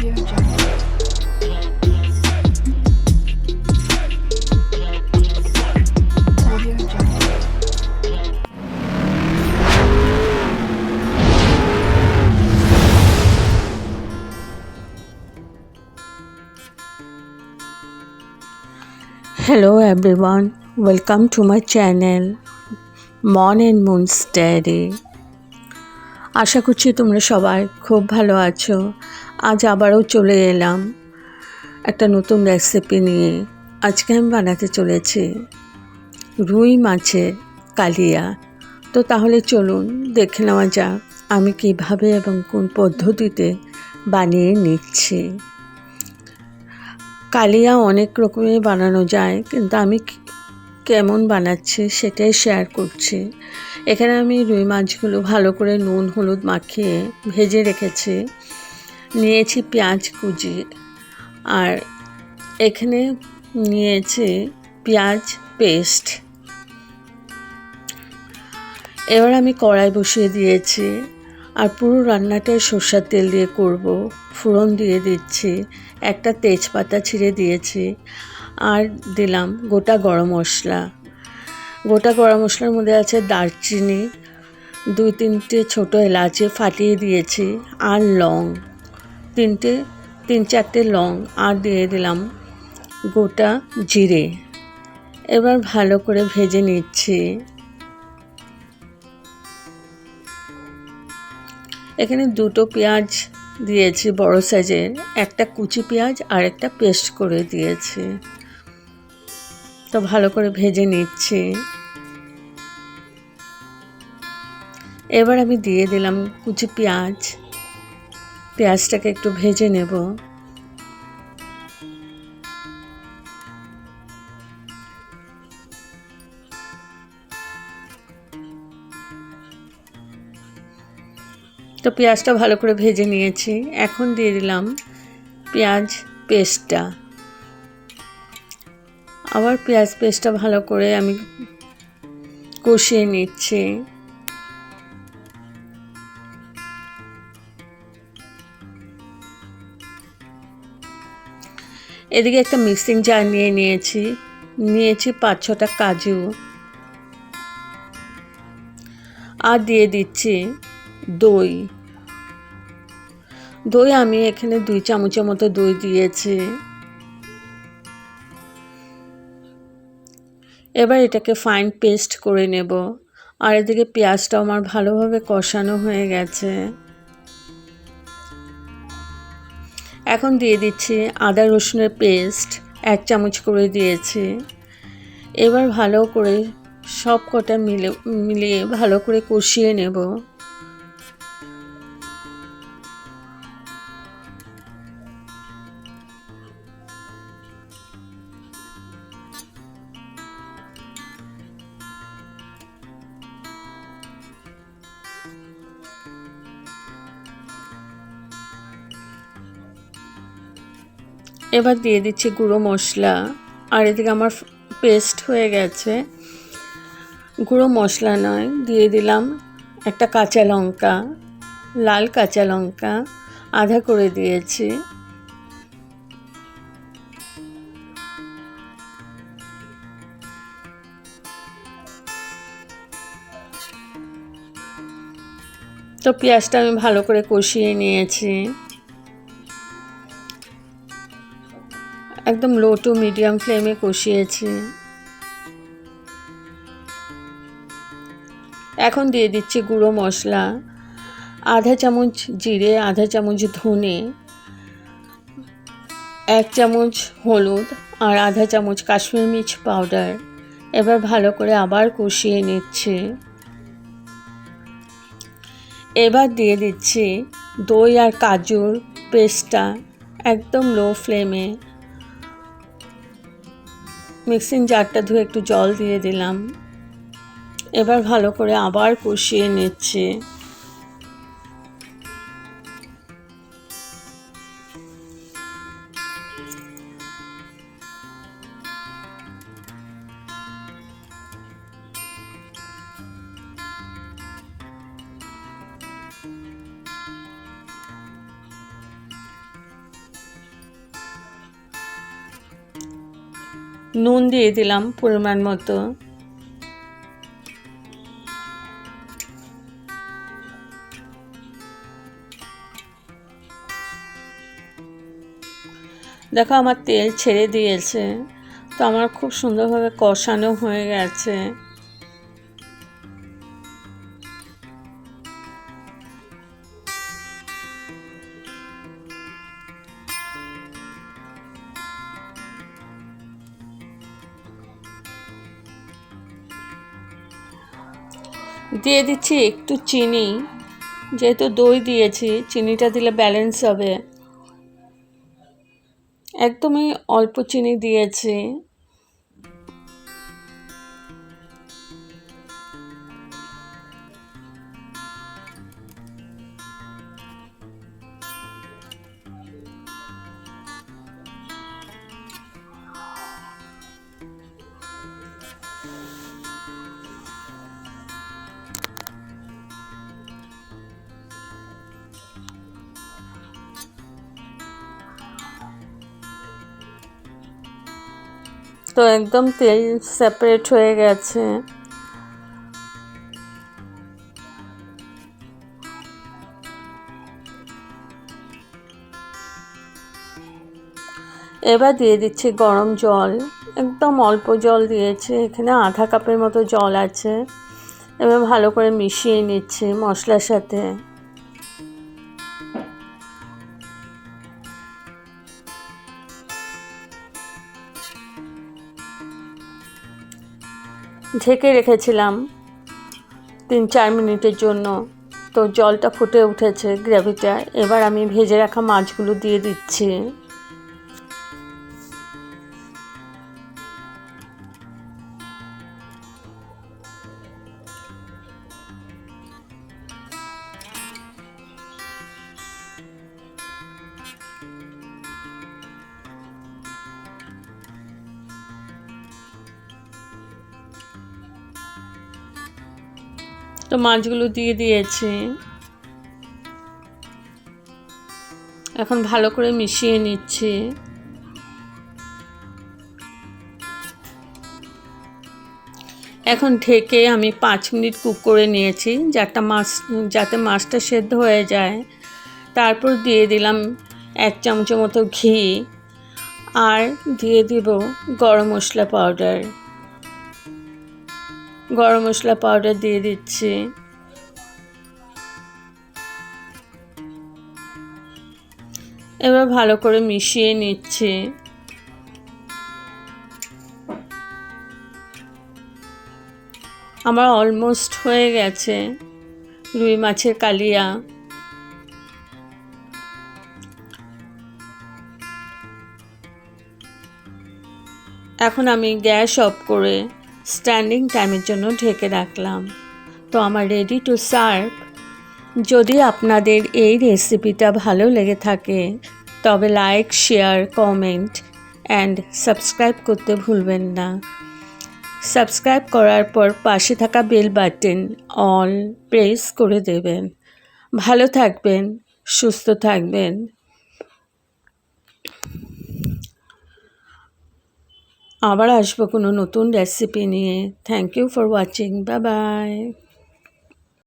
Hello everyone, welcome to my channel Moon and Moon's Diary. আশা করছি তোমরা সবাই খুব ভালো আছো। আজ আবারও চলে এলাম একটা নতুন রেসিপি নিয়ে। আজকে আমি বানাতে চলেছি রুই মাছের কালিয়া। তো তাহলে চলুন দেখে নেওয়া যাক আমি কীভাবে এবং কোন পদ্ধতিতে বানিয়ে নিচ্ছি। কালিয়া অনেক রকমের বানানো যায়, কিন্তু আমি কেমন বানাচ্ছি সেটাই শেয়ার করছি। এখানে আমি রুই মাছগুলো ভালো করে নুন, হলুদ মাখিয়ে ভেজে রেখেছি। নিয়েছি পেঁয়াজ কুচি আর এখানে নিয়েছি পেঁয়াজ পেস্ট এবার আমি কড়াই বসিয়ে দিয়েছি আর পুরো রান্নাটাই সর্ষার তেল দিয়ে করব। ফোড়ন দিয়ে দিচ্ছি, একটা তেজপাতা ছিঁড়ে দিয়েছি আর দিলাম গোটা গরম মশলা। গোটা গরম মশলার মধ্যে আছে দারচিনি, দুই তিনটে ছোটো এলাচি ফাটিয়ে দিয়েছি আর লং, তিনটে, তিন চারটে লং আর দিয়ে দিলাম গোটা জিরে। এবার ভালো করে ভেজে নিচ্ছি। এখানে দুটো পেঁয়াজ দিয়েছি বড় সাইজের, একটা কুচি পেঁয়াজ আর একটা পেস্ট করে দিয়েছি। তো ভালো করে ভেজে নিচ্ছি। এবার আমি দিয়ে দিলাম কুচি পেঁয়াজ। পেঁয়াজটাকে একটু ভেজে নেব। তো পেঁয়াজটা ভালো করে ভেজে নিয়েছি। এখন দিয়ে দিলাম পেঁয়াজ পেস্টটা। আবার পেঁয়াজ পেস্টটা ভালো করে আমি কষিয়ে নিচ্ছি। এদিকে একটা মিক্সিং জার নিয়ে নিয়েছি। নিয়েছি পাঁচ ছটা কাজু। আর দিয়ে দিচ্ছি দই। দই আমি এখানে দুই চামচের মতো দই দিয়েছি। এবার এটাকে ফাইন পেস্ট করে নেব। আর এদিকে পেঁয়াজটাও আমার ভালোভাবে কষানো হয়ে গেছে। এখন দিয়ে দিচ্ছি আদা রসুনের পেস্ট এক চামচ করে দিয়েছি। এবার ভালো করে সব কটা মিলে, মিলিয়ে ভালো করে কষিয়ে নেব। এবার দিয়ে দিচ্ছি গুঁড়ো মশলা। আর এদিকে আমার পেস্ট হয়ে গেছে। গুঁড়ো মশলা নয়, দিয়ে দিলাম একটা কাঁচা লঙ্কা, লাল কাঁচা লঙ্কা, আধা করে দিয়েছি। তো পেঁয়াজটা আমি ভালো করে কষিয়ে নিয়েছি। একদম লো টু মিডিয়াম ফ্লেমে কষিয়েছি। এখন দিয়ে দিচ্ছি গুঁড়ো মশলা, আধা চামচ জিরে, আধা চামচ ধনে, এক চামচ হলুদ আর আধা চামচ কাশ্মীর মির্চ পাউডার এবার ভালো করে আবার কষিয়ে নিচ্ছে। এবার দিয়ে দিচ্ছি দই আর কাজুর পেস্টটা একদম লো ফ্লেমে মিক্সিং জারটা ধুয়ে একটু জল দিয়ে দিলাম। এবার ভালো করে আবার কষিয়ে নিচ্ছি। নুন দিয়ে দিলাম পরিমাণ মতো। দেখো আমার তেল ছেড়ে দিয়েছে, তো আমার খুব সুন্দরভাবে কষানো হয়ে গেছে। দিয়ে দিচ্ছি একটু চিনি। যেহেতু দই দিয়েছি, চিনিটা দিলে ব্যালেন্স হবে। একদমই অল্প চিনি দিয়েছি। তো একদম তেল সেপারেট হয়ে গেছে। এবার দিয়ে দিচ্ছি গরম জল। একদম অল্প জল দিয়েছি, এখানে আধা কাপের মতো জল আছে। এবার ভালো করে মিশিয়ে নিচ্ছি মশলার সাথে। ঢেকে রেখেছিলাম তিন চার মিনিটের জন্য। তো জলটা ফুটে উঠেছে গ্রেভিটা এবার আমি ভেজে রাখা মাছগুলো দিয়ে দিচ্ছি। তো মাছগুলো দিয়ে দিয়েছি। এখন ভালো করে মিশিয়ে নিচ্ছি। এখন ঢেকে আমি পাঁচ মিনিট কুক করে নিয়েছি, যাতে মাছ, যাতে মাছটা সেদ্ধ হয়ে যায়। তারপর দিয়ে দিলাম এক চামচের মতো ঘি, আর দিয়ে দিব গরম মশলা পাউডার। গরম মশলা পাউডার দিয়ে দিচ্ছি। এবার ভালো করে মিশিয়ে নিচ্ছি। আমার অলমোস্ট হয়ে গেছে, রুই মাছের কালিয়া। এখন আমি গ্যাস অফ করে স্ট্যান্ডিং টাইমের জন্য ঢেকে রাখলাম। তো আমার রেডি টু সার্ভ যদি আপনাদের এই রেসিপিটা ভালো লেগে থাকে, তবে like share comment and subscribe করতে ভুলবেন না। সাবস্ক্রাইব করার পর পাশে থাকা বেল বাটন অল প্রেস করে দেবেন। ভালো থাকবেন, সুস্থ থাকবেন। আবার আসব কোনো নতুন রেসিপি নিয়ে। Thank you for watching bye bye